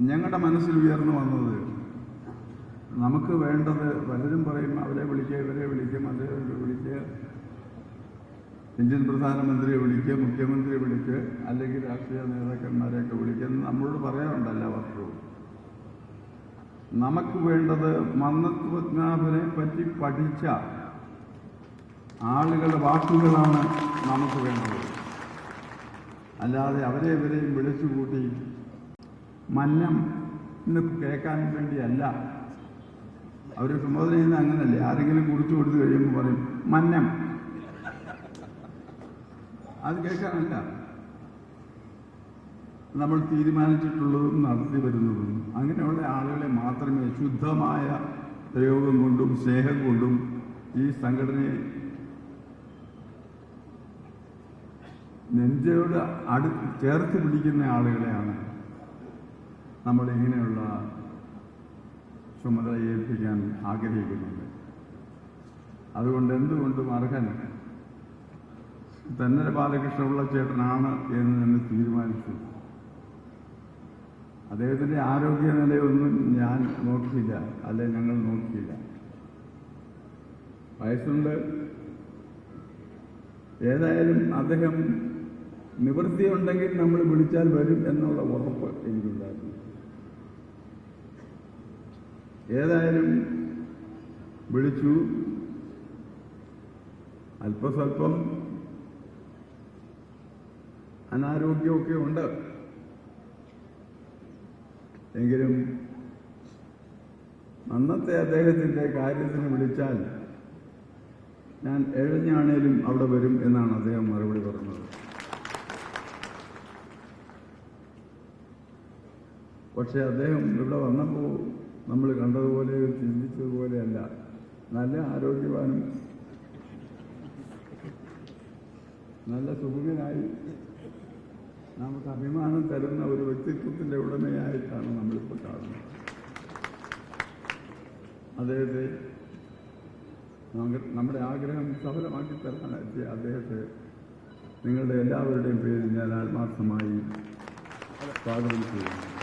ഞങ്ങളുടെ മനസ്സിൽ ഉയർന്നു വന്നത് നമുക്ക് വേണ്ടത് പലരും പറയും അവരെ വിളിക്കുക ഇവരെ വിളിക്കും അതേ വിളിക്കുക ഇന്ത്യൻ പ്രധാനമന്ത്രിയെ വിളിക്കുക മുഖ്യമന്ത്രിയെ വിളിക്കുക അല്ലെങ്കിൽ രാഷ്ട്രീയ നേതാക്കന്മാരെയൊക്കെ വിളിക്കുക എന്ന് നമ്മളോട് പറയാറുണ്ട് വർഷവും. നമുക്ക് വേണ്ടത് മന്ദത്വജ്ഞാപനെ പറ്റി പഠിച്ച ആളുകളുടെ വാക്കുകളാണ് നമുക്ക് വേണ്ടത്. അല്ലാതെ അവരെ ഇവരെയും വിളിച്ചുകൂട്ടി മന്നം കേൾക്കാൻ വേണ്ടിയല്ല. അവർ സംബോധന ചെയ്യുന്ന അങ്ങനല്ലേ? ആരെങ്കിലും കുറിച്ചു കൊടുത്തു കഴിയുമ്പോൾ പറയും മന്നം. അത് കേൾക്കാനല്ല. നമ്മൾ തീരുമാനിച്ചിട്ടുള്ളതും നടത്തി വരുന്നതും. അങ്ങനെയുള്ള ആളുകളെ മാത്രമേ ശുദ്ധമായ പ്രയോഗം കൊണ്ടും സ്നേഹം കൊണ്ടും ഈ സംഘടനയെ നെഞ്ചയോട് അടു ചേർത്ത് പിടിക്കുന്ന ആളുകളെയാണ് നമ്മൾ ഇങ്ങനെയുള്ള ചുമതല ഏൽപ്പിക്കാൻ ആഗ്രഹിക്കുന്നുണ്ട്. അതുകൊണ്ട് എന്തുകൊണ്ടും അർഹൻ തെന്നല ബാലകൃഷ്ണപിള്ള ചേട്ടനാണ് എന്ന് തന്നെ തീരുമാനിച്ചു. അദ്ദേഹത്തിന്റെ ആരോഗ്യനിലയൊന്നും ഞാൻ നോക്കിയില്ല അല്ലെ ഞങ്ങൾ നോക്കിയില്ല. വയസ്സുണ്ട്. ഏതായാലും അദ്ദേഹം നിവൃത്തിയുണ്ടെങ്കിൽ നമ്മൾ വിളിച്ചാൽ വരും എന്നുള്ള ഉറപ്പ് എനിക്കുണ്ടായിരുന്നു. ഏതായാലും വിളിച്ചു. അല്പസ്വല്പം അനാരോഗ്യമൊക്കെ ഉണ്ട്. എങ്കിലും അന്നത്തെ അദ്ദേഹത്തിന്റെ കാര്യത്തിന് വിളിച്ചാൽ ഞാൻ എഴഞ്ഞാണേലും അവിടെ വരും എന്നാണ് അദ്ദേഹം മറുപടി പറഞ്ഞത്. പക്ഷെ അദ്ദേഹം ഇവിടെ വന്നപ്പോൾ നമ്മൾ കണ്ടതുപോലെ ചിന്തിച്ചതുപോലെയല്ല. നല്ല ആരോഗ്യവാനും. നല്ല സുഖനായി നമുക്ക് അഭിമാനം തരുന്ന ഒരു വ്യക്തിത്വത്തിന്റെ ഉടമയായിട്ടാണ് നമ്മളിപ്പോൾ കാണുന്നത്. അദ്ദേഹത്തെ നമ്മുടെ ആഗ്രഹം സഫലമാക്കി തരാനെത്തിയ അദ്ദേഹത്തെ നിങ്ങളുടെ എല്ലാവരുടെയും പേരിൽ ഞാൻ ആത്മാർത്ഥമായി സ്വാഗതം ചെയ്യുന്നു.